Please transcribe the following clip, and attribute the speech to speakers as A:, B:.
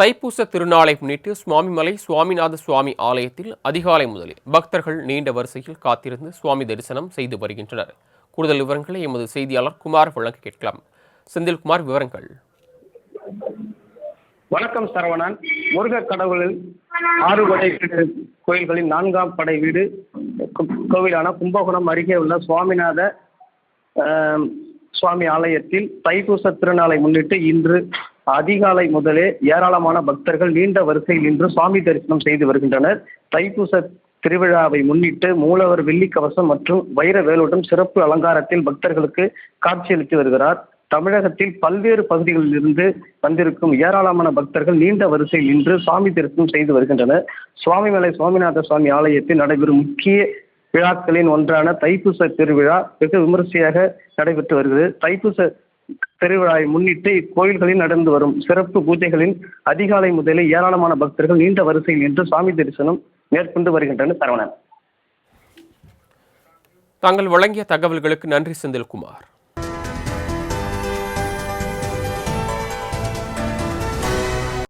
A: தைப்பூச திருநாளை முன்னிட்டு சுவாமிமலை சுவாமிநாத சுவாமி ஆலயத்தில் அதிகாலை முதலே பக்தர்கள் நீண்ட வரிசையில் காத்திருந்து சுவாமி தரிசனம் செய்து வருகின்றனர். கூடுதல் விவரங்களை எமது செய்தியாளர் குமார் வழங்க கேட்கலாம். செந்தில்குமார் விவரங்கள்.
B: வணக்கம் சரவணன். முருக கடவுளில் ஆறு படை வீடு கோயில்களின் நான்காம் படை வீடு கோவிலான கும்பகோணம் அருகே உள்ள சுவாமிநாத சுவாமி ஆலயத்தில் தைப்பூச திருநாளை முன்னிட்டு இன்று அதிகாலை முதலே ஏராளமான பக்தர்கள் நீண்ட வரிசையில் நின்று சுவாமி தரிசனம் செய்து வருகின்றனர். தைப்பூச திருவிழாவை முன்னிட்டு மூலவர் வெள்ளிக்கவசம் மற்றும் வைர வேலுடன் சிறப்பு அலங்காரத்தில் பக்தர்களுக்கு காட்சியளித்து வருகிறார். தமிழகத்தில் பல்வேறு பகுதிகளில் இருந்து வந்திருக்கும் ஏராளமான பக்தர்கள் நீண்ட வரிசையில் நின்று சுவாமி தரிசனம் செய்து வருகின்றனர். சுவாமிமலை சுவாமிநாத சுவாமி ஆலயத்தில் நடைபெறும் முக்கிய விழாக்களின் ஒன்றான தைப்பூச திருவிழா வெகு விமரிசையாக நடைபெற்று வருகிறது. தைப்பூச திருவிழாவை முன்னிட்டு இக்கோயில்களில் நடந்து வரும் சிறப்பு பூஜைகளின் அதிகாலை முதலே ஏராளமான பக்தர்கள் நீண்ட வரிசையில் நின்று சுவாமி தரிசனம் மேற்கொண்டு வருகின்றனர் சரவணன்.
A: தாங்கள் வழங்கிய தகவல்களுக்கு நன்றி செந்தில்குமார்.